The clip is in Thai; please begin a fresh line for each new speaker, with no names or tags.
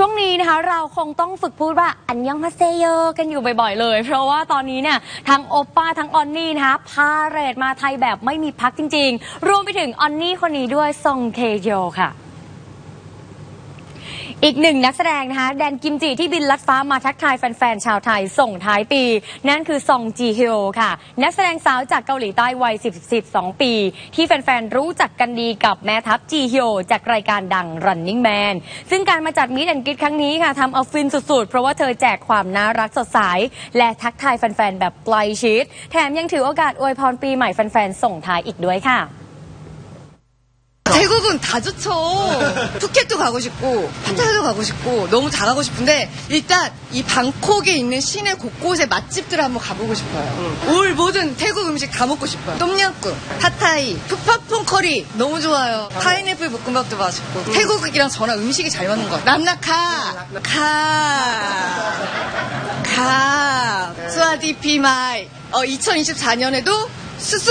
ช่วงนี้นะคะเราคงต้องฝึกพูดว่าอันยังมาเซโยกันอยู่บ่อยๆเลย เพราะว่าตอนนี้เนี่ยทั้งโอปป้าทั้งออนนี่นะคะพาเรดมาไทยแบบไม่มีพักจริง ๆ รวมไปถึงออนนี่คนนี้ด้วยซองเคโยค่ะ อีกหนึ่งนักแสดงนะคะ แดนกิมจิที่บินลัดฟ้ามาทักทายแฟนๆ ชาวไทยส่งท้ายปี นั่นคือซองจีฮ o ค่ะ นักแสดงสาวจากเกาหลีใต้วัย 12 ปี ที่แฟนๆ รู้จักกันดีกับแม่ทัพจีฮ o จากรายการดัง Running Man ซึ่งการมาจัดมิ t แอนกิ t ครั้งนี้ค่ะทำเอาฟินสุดๆ เพราะว่าเธอแจกความน่ารักสดใส และทักทายแฟนๆ แบบใกล้ชิด แถมยังถือโอกาสอวยพรปีใหม่แฟนๆ ส่งท้ายอีกด้วยค่ะ
태국은 다 좋죠. 푸켓도 가고 싶고 파타야도 가고 싶고 너무 다 가고 싶은데 일단 이 방콕에 있는 시내 곳곳에 맛집들을 한번 가보고 싶어요. 올 모든 태국 음식 다 먹고 싶어요. 똠양꿍, 팟타이, 푸파퐁 커리 너무 좋아요. 파인애플 볶음밥도 맛있고 태국이랑 저랑 음식이 잘 맞는 것 같아요. 남나카, 카, 카, 수아디 피마이. 어, 2024년에도 수수